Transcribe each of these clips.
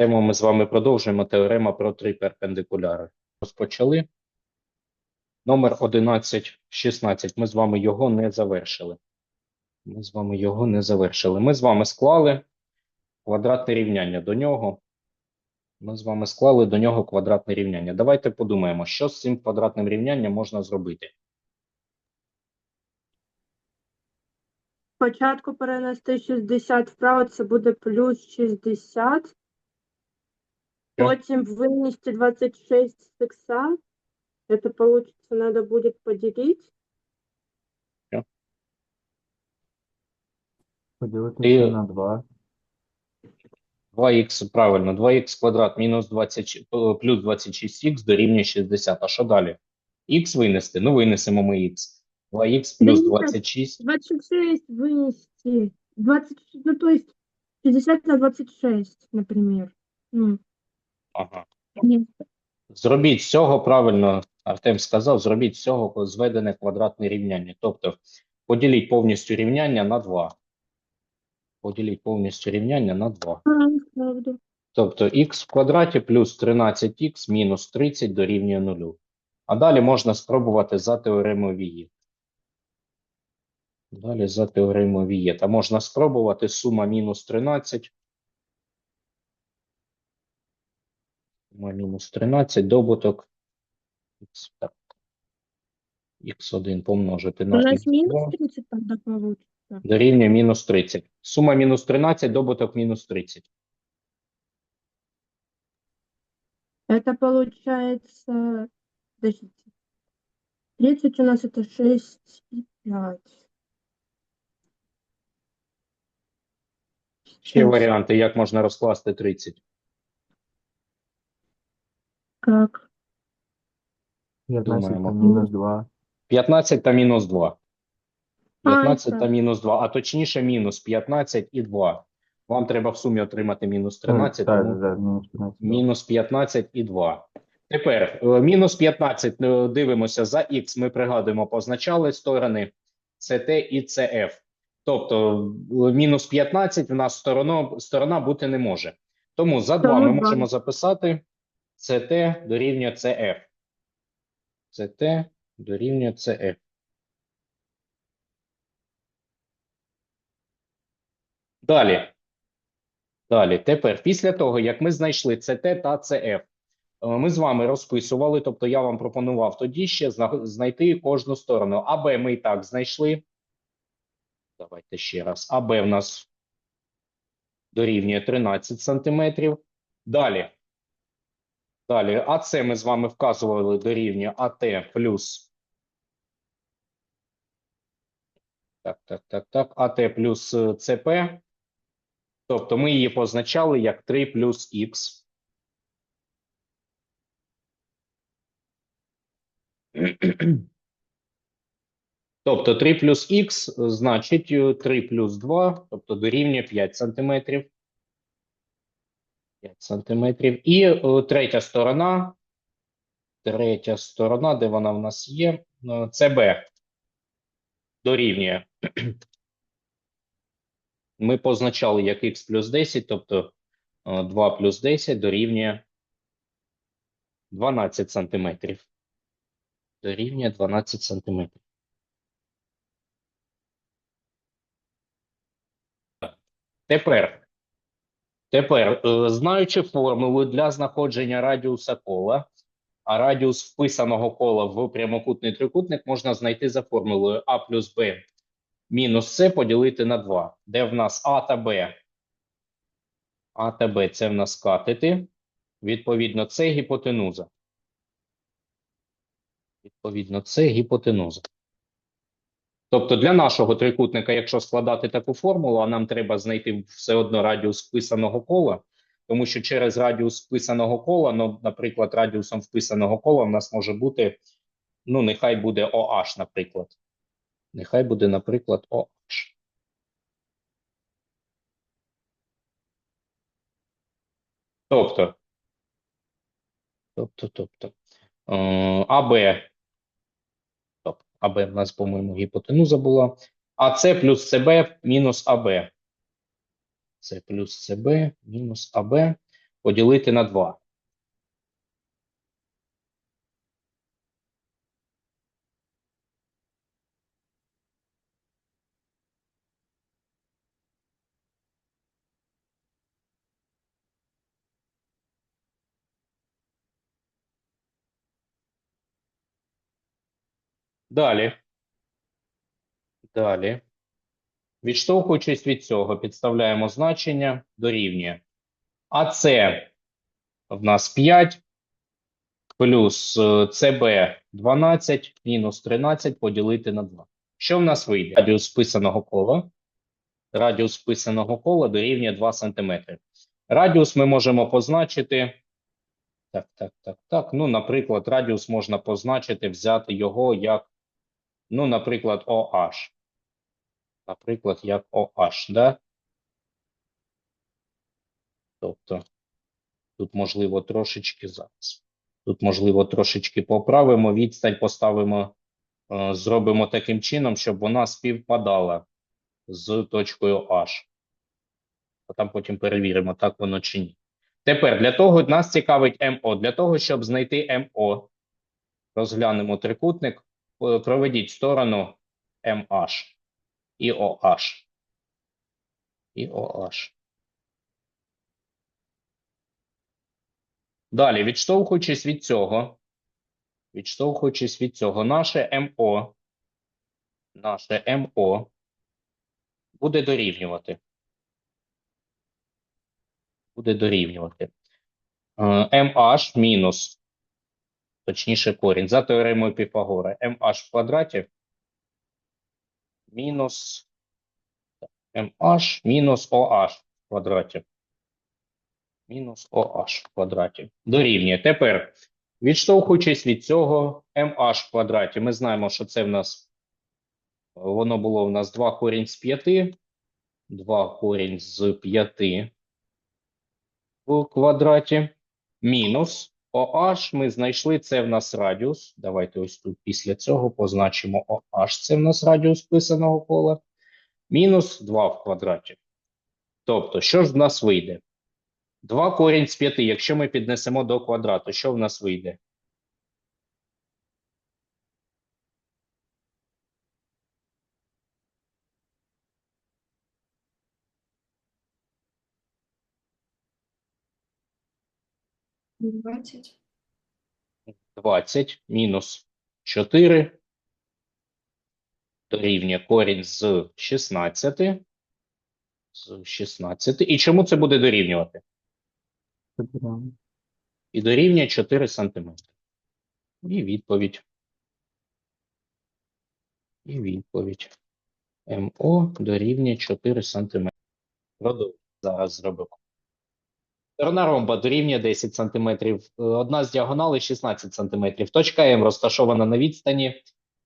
Тему ми з вами продовжуємо теорема про три перпендикуляри. Розпочали. Номер 1116. Ми з вами його не завершили. Ми з вами його не завершили. Ми з вами склали квадратне рівняння до нього. Ми з вами склали до нього квадратне рівняння. Давайте подумаємо, що з цим квадратним рівнянням можна зробити. Спочатку перенести 60 вправо, це буде плюс 60. Потім вынести 26 с икса. Это получится, надо будет поделить. Поділити І- це на 2. 2х, правильно, 2х квадрат мінус 20, е, плюс 26х дорівнює 60. А що далі? Х винести? Ну, винесемо ми х. 2х плюс Да ні, 26. 26 вынести. 20, ну то есть 60 на 26, например. Ну, Ага. Зробіть з цього, правильно Артем сказав, зробіть з цього зведене квадратне рівняння. Тобто поділіть повністю рівняння на 2. Поділіть повністю рівняння на 2. Тобто х в квадраті плюс 13х мінус 30 дорівнює 0. А далі можна спробувати за теоремою Віє. Далі за теоремою Віє. Та можна спробувати сума мінус 13. Мінус 13, добуток х, так. х1 помножити У на нас х2 минус 30 тогда получится. дорівнює мінус 30. Сума мінус 13, добуток мінус 30. Это получается... Подождите. 30 у нас это 6 и 5. Ще варіанти, як можна розкласти 30. Как? 15 Думаємо. та мінус 2. 15 та мінус 2. 15 А, та мінус 2, а точніше мінус 15 і 2. Вам треба в сумі отримати мінус 13, Так, тому так, мінус 15. мінус 15 і 2. Тепер е, мінус 15 е, дивимося за х, ми пригадуємо, позначали сторони CT і CF. Тобто е, мінус 15 в нас сторона, сторона бути не може. Тому за 2 ми Тому два. можемо записати CT дорівнює CF. CT дорівнює CF. Далі. Далі. Тепер, після того, як ми знайшли CT та CF, е, ми з вами розписували, тобто я вам пропонував тоді ще знайти кожну сторону. АБ ми і так знайшли. Давайте ще раз. АБ в нас дорівнює 13 сантиметрів. Далі. Далі. АЦ ми з вами вказували дорівнює АТ плюс. Так, так, так, так. АТ плюс е, ЦП. Тобто ми її позначали як 3 плюс х. Тобто 3 плюс х значить е, 3 плюс 2, тобто дорівнює 5 сантиметрів. 5 сантиметрів. І е, третя сторона. Третя сторона, де вона в нас є, е, це Б. Дорівнює. Ми позначали як х плюс 10, тобто е, 2 плюс 10 дорівнює 12 сантиметрів. Дорівнює 12 сантиметрів. Тепер, тепер, е, знаючи формулу для знаходження радіуса кола, а радіус вписаного кола в прямокутний трикутник можна знайти за формулою А плюс Б мінус С поділити на 2, де в нас А та Б. А та Б це в нас катети. Відповідно, це гіпотенуза. Відповідно, це гіпотенуза. Тобто для нашого трикутника, якщо складати таку формулу, а нам треба знайти все одно радіус вписаного кола, тому що через радіус вписаного кола, ну, наприклад, радіусом вписаного кола в нас може бути, ну, нехай буде OH, наприклад. Нехай буде, наприклад, OH. Тобто, тобто, тобто, е, АБ, АБ в нас, по-моєму, гіпотенуза була, АС плюс СБ мінус АБ. С плюс СБ мінус АБ поділити на 2. Далі. Далі. Відштовхуючись від цього, підставляємо значення дорівнює. А це в нас 5 плюс е, CB 12 мінус 13 поділити на 2. Що в нас вийде? Радіус списаного кола. Радіус списаного кола дорівнює 2 см. Радіус ми можемо позначити. Так, так, так, так. Ну, наприклад, радіус можна позначити, взяти його як, ну, наприклад, OH. Наприклад, як OH, да? Тобто, тут, можливо, трошечки зараз. Тут, можливо, трошечки поправимо, відстань поставимо, е, зробимо таким чином, щоб вона співпадала з точкою H. А там потім перевіримо, так воно чи ні. Тепер для того нас цікавить МО. Для того, щоб знайти МО, розглянемо трикутник, проведіть сторону MH і OH. І OH. Далі, відштовхуючись від цього, відштовхуючись від цього, наше МО, наше МО буде дорівнювати. Буде дорівнювати. Е, MH мінус, точніше корінь, за теоремою Піфагора, MH в квадраті мінус MH мінус OH в квадраті. Мінус OH в квадраті. Дорівнює. Тепер, відштовхуючись від цього MH в квадраті, ми знаємо, що це в нас, воно було в нас 2 корінь з 5, 2 корінь з 5 в квадраті, мінус OH ми знайшли, це в нас радіус. Давайте ось тут після цього позначимо OH, це в нас радіус писаного кола, мінус 2 в квадраті. Тобто, що ж в нас вийде? 2 корінь з 5, якщо ми піднесемо до квадрату, що в нас вийде? Двадцять. 20 мінус 4 дорівнює корінь з 16. З 16. І чому це буде дорівнювати? І дорівнює 4 см. І відповідь. І відповідь. МО дорівнює 4 см. Продовжуємо. Зараз зробимо. Сторона ромба дорівнює 10 см. Одна з діагоналей 16 см. Точка М розташована на відстані е,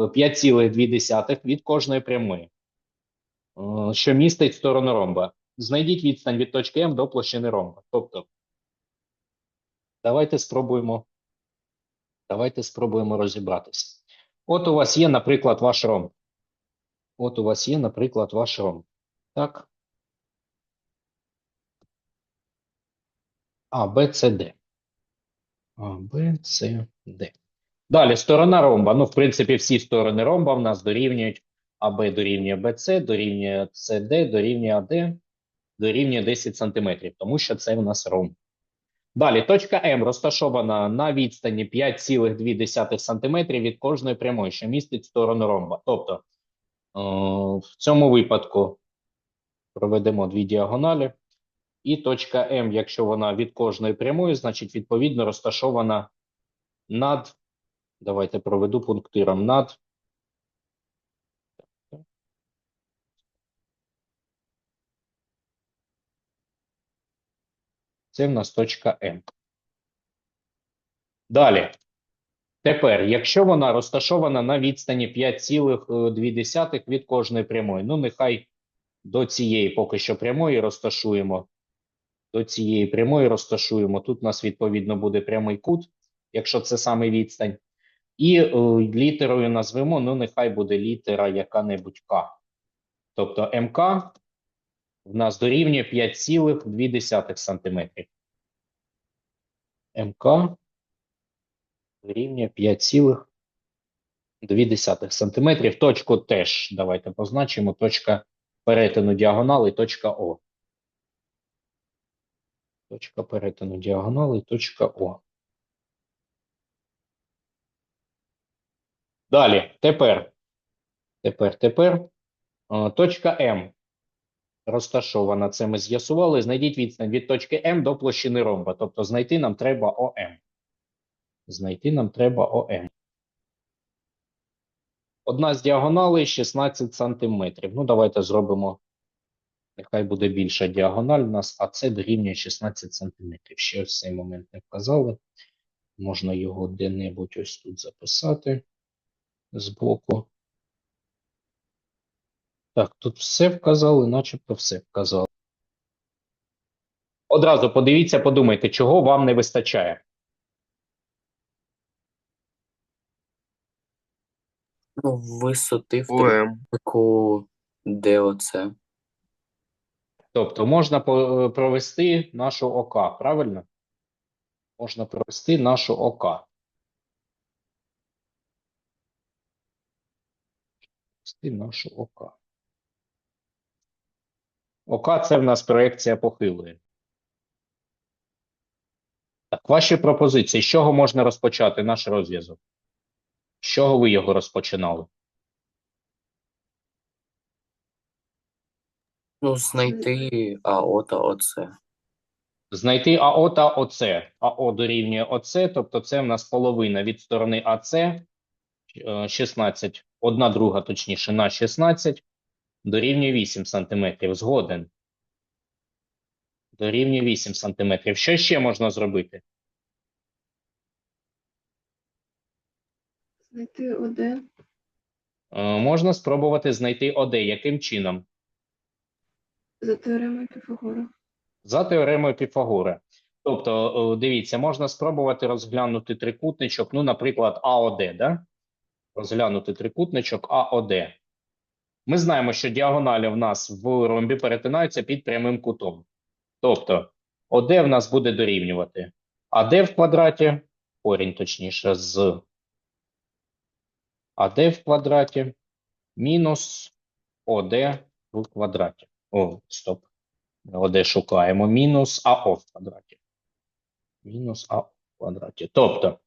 5,2 від кожної прямої, е, що містить сторону ромба. Знайдіть відстань від точки М до площини ромба. Тобто, давайте спробуємо, давайте спробуємо розібратися. От у вас є, наприклад, ваш ромб. От у вас є, наприклад, ваш ромб. Так. А, Б, С, Д. А, Б, С, Д. Далі, сторона ромба. Ну, в принципі, всі сторони ромба в нас дорівнюють АБ дорівнює БЦ, дорівнює СД, дорівнює АД, дорівнює 10 см, тому що це в нас ромб. Далі, точка М розташована на відстані 5,2 см від кожної прямої, що містить сторону ромба. Тобто, е, в цьому випадку проведемо дві діагоналі. І точка М, якщо вона від кожної прямої, значить, відповідно, розташована над, давайте проведу пунктиром, над Це в нас точка М. Далі. Тепер, якщо вона розташована на відстані 5,2 від кожної прямої, ну нехай до цієї поки що прямої розташуємо. До цієї прямої розташуємо. Тут у нас відповідно буде прямий кут, якщо це саме відстань. І е, літерою назвемо, ну нехай буде літера яка-небудь К. Тобто МК в нас дорівнює 5,2 см. МК рівня 5,2 см. Точку теж давайте позначимо. Точка перетину діагонали, точка О. Точка перетину діагонали, точка О. Далі, тепер, тепер, тепер, точка М розташована. Це ми з'ясували. Знайдіть відстань від точки М до площини ромба. Тобто знайти нам треба ОМ. Знайти нам треба ОМ. Одна з діагоналей 16 сантиметрів. Ну, давайте зробимо. Нехай буде більша діагональ у нас, а це дорівнює 16 сантиметрів. Ще ось цей момент не вказали. Можна його де-небудь ось тут записати збоку. Так, тут все вказали, начебто все вказали. Одразу подивіться, подумайте, чого вам не вистачає. Ну, висоти в трикутнику, де оце? Тобто можна провести нашу ОК, правильно? Можна провести нашу ОК. Провести нашу ОК. ОК це в нас проекція похилої. Так, ваші пропозиції. З чого можна розпочати наш розв'язок? З чого ви його розпочинали? Ну, знайти АО та ОЦ. Знайти АО та ОЦ. АО дорівнює ОЦ, тобто це в нас половина від сторони АЦ, е, 16, одна друга, точніше, на 16, дорівнює 8 сантиметрів. Згоден. Дорівнює 8 сантиметрів. Що ще можна зробити? Знайти один. Е, Можна спробувати знайти ОД. Яким чином? За теоремою Піфагора. За теоремою Піфагора. Тобто, дивіться, можна спробувати розглянути трикутничок, ну, наприклад, АОД, да? Розглянути трикутничок АОД. Ми знаємо, що діагоналі в нас в ромбі перетинаються під прямим кутом. Тобто, ОД в нас буде дорівнювати АД в квадраті, корінь точніше, з АД в квадраті мінус ОД в квадраті. О, стоп. ОД шукаємо. Мінус АО в квадраті. Мінус АО в квадраті. Тобто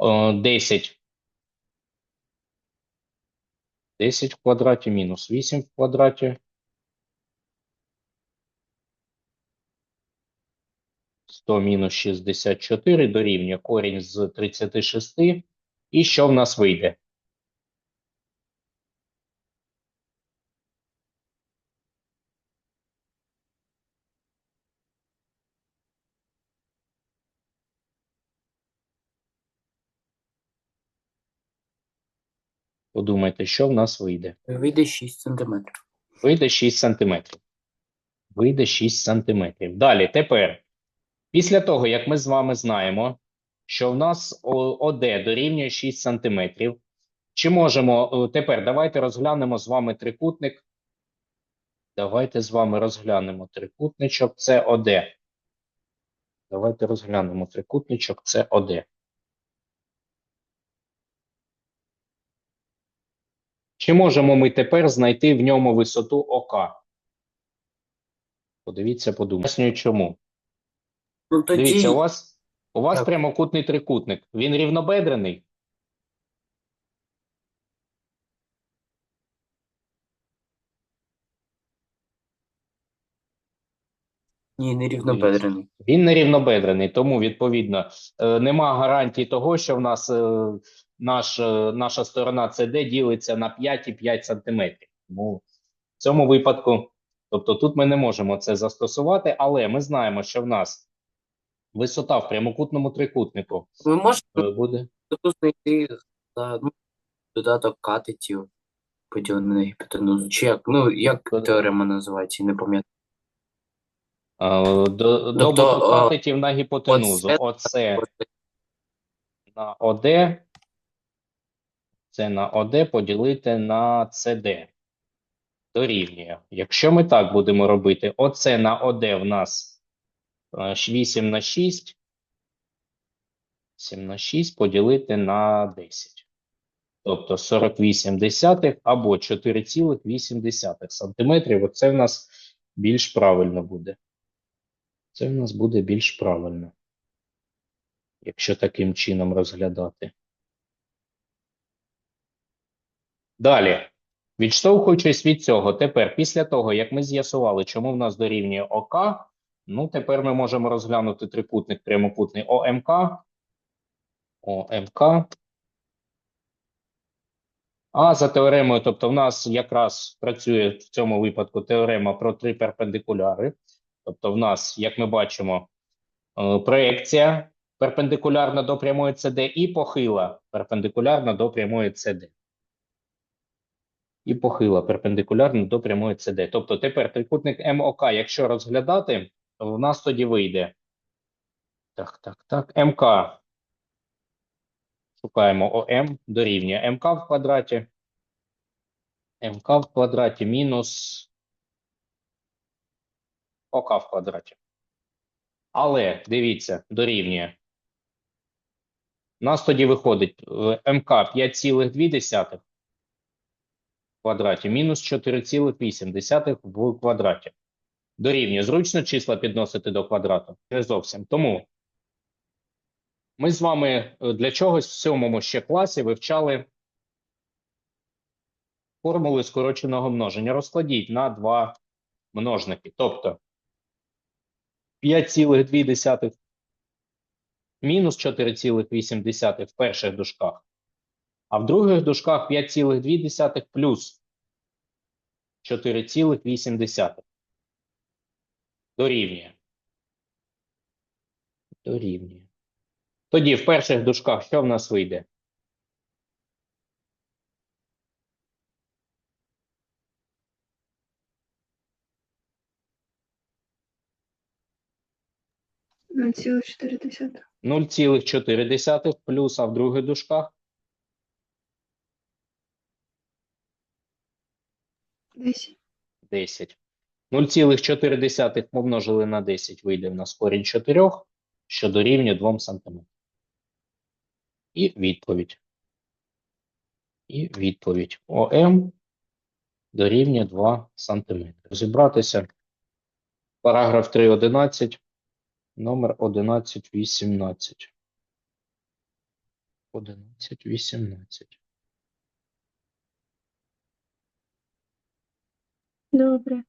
е, 10. 10 в квадраті мінус 8 в квадраті. 100 мінус 64 дорівнює корінь з 36. І що в нас вийде? Подумайте, що в нас вийде? Вийде 6 сантиметрів. Вийде 6 сантиметрів. Вийде 6 сантиметрів. Далі, тепер, після того, як ми з вами знаємо, що в нас ОД дорівнює 6 сантиметрів, чи можемо, е, тепер давайте розглянемо з вами трикутник. Давайте з вами розглянемо трикутничок, це ОД. Давайте розглянемо трикутничок, це ОД. Чи можемо ми тепер знайти в ньому висоту ОК? Подивіться, подумайте. Чому. Ну, тоді Дивіться, у вас, у вас Так. прямокутний трикутник. Він рівнобедрений. ні, не рівнобедрений. Він не рівнобедрений, тому відповідно е, нема гарантії того, що в нас е, наш, е, наша сторона CD ділиться на 5,5 сантиметрів. Тому в цьому випадку, тобто тут ми не можемо це застосувати, але ми знаємо, що в нас висота в прямокутному трикутнику Ви можете е, буде. тут знайти ну, додаток катетів поділений на гіпотенузу. Чи як? Ну, як Тобто- теорема називається, не пам'ятаю. е, До, Тобто, добуток е, катетів на гіпотенузу. оце- Оце на ОД, це на ОД поділити на СД. Дорівнює. Якщо ми так будемо робити, оце на ОД в нас е, 8 на 6, 7 на 6 поділити на 10. Тобто 48 десятих або 4,8 сантиметрів. Оце в нас більш правильно буде. Це в нас буде більш правильно. Якщо таким чином розглядати. Далі. Відштовхуючись від цього, тепер, після того, як ми з'ясували, чому в нас дорівнює ОК, ну, тепер ми можемо розглянути трикутник прямокутний ОМК. ОМК. А за теоремою, тобто в нас якраз працює в цьому випадку теорема про три перпендикуляри. Тобто в нас, як ми бачимо, е, проекція перпендикулярна до прямої CD і похила перпендикулярна до прямої CD. І похила перпендикулярна до прямої CD. Тобто тепер трикутник МОК, якщо розглядати, в нас тоді вийде. Так, так, так. МК. Шукаємо ОМ дорівнює МК в квадраті. МК в квадраті мінус ОК в квадраті. Але дивіться, дорівнює. У нас тоді виходить МК 5,2 в квадраті мінус 4,8 в квадраті. Дорівнює. Зручно числа підносити до квадрату? Не зовсім. Тому ми з вами е, для чогось в сьомому ще класі вивчали формули скороченого множення. Розкладіть на два множники. Тобто 5,2 мінус 4,8 в перших дужках, а в других дужках 5,2 плюс 4,8 дорівнює. Дорівнює. Тоді в перших дужках що в нас вийде? На цілих 4 десятих. 0,4 плюс, а в других дужках 10. 10. 0,4 помножили на 10 вийде в нас корінь 4, що дорівнює 2 см. І відповідь. І відповідь. ОМ дорівнює 2 см. Розібратися. Параграф 3.11. Номер 11.18. 11.18. Добре.